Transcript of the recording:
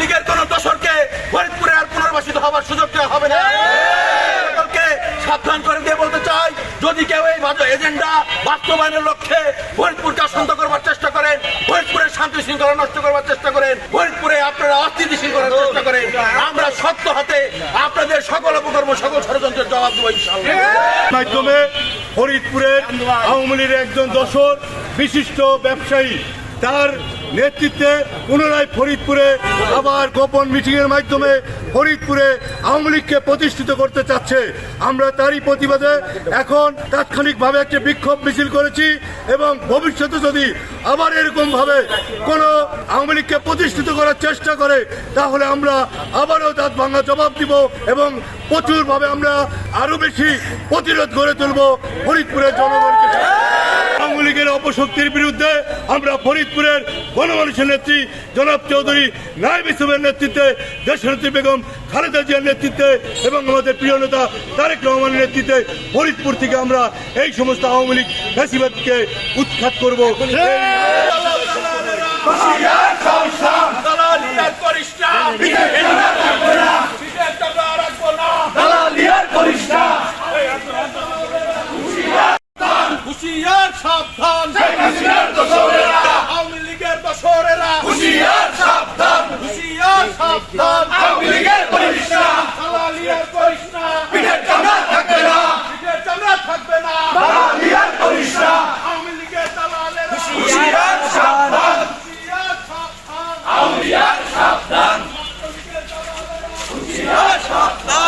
লীগের কোন ফরিদপুরে আর পুনর্বাসিত হবার সুযোগ দেওয়া হবে না। সাবধান করে দিয়ে বলতে চাই যদি কেউ এই এজেন্ডা বাস্তবায়নের লক্ষ্যে ফরিদপুরকে অশান্ত করবার চেষ্টা করেন ফরিদপুরের শান্তি শৃঙ্খলা নষ্ট করবার চেষ্টা করেন ফরিদপুরে আপনারা অস্থিতিশীল করার চেষ্টা করেন আমরা শক্ত হাতে আপনাদের সকল অপকর্ম সকল ষড়যন্ত্রের জবাব দেবো মাধ্যমে ফরিদপুরের আওয়ামী লীগের একজন দশর বিশিষ্ট ব্যবসায়ী, তার নেতৃত্বে পুনরায় ফরিদপুরে আবার গোপন মিটিংয়ের মাধ্যমে ফরিদপুরে আওয়ামী লীগকে প্রতিষ্ঠিত করতে চাচ্ছে। আমরা তারই প্রতিবাদে এখন তাৎক্ষণিকভাবে একটি বিক্ষোভ মিছিল করেছি এবং ভবিষ্যতে যদি আবার এরকমভাবে কোনো আওয়ামী লীগকে প্রতিষ্ঠিত করার চেষ্টা করে, তাহলে আমরা আবারও তার ভাঙা জবাব দিব এবং প্রচুরভাবে আমরা আরও বেশি প্রতিরোধ গড়ে তুলব ফরিদপুরের জনগণকে। অপশক্তির বিরুদ্ধে আমরা ফরিদপুরের গণমানুষের নেত্রী জনাব চৌধুরী নাইব ইসলামের নেতৃত্বে দেশনেত্রী বেগম খালেদা জিয়ার নেতৃত্বে এবং আমাদের প্রিয় নেতা তারেক রহমানের নেতৃত্বে ফরিদপুর থেকে আমরা এই সমস্ত আওয়ামী লীগ ফ্যাসিবাদকে উৎখাত করব। হুশিয়ার সাবধান। শেখ হাসিনার দোসরেরা। আওয়ামী লীগের দোসরেরা। হুঁশিয়ার সাবধান। হুঁশিয়ার সাবধান। আওয়ামী লীগের করিস না দালালিয়ার পিঠের চামড়া থাকবে না। পিঠের চামড়া থাকবে না। দালালিয়ার করিস আওয়ামী লীগের দালালেরা। হুঁশিয়ার সাবধান। হুঁশিয়ার সাবধান। আওয়ামী লীগের সাবধান। হুঁশিয়ার সাবধান।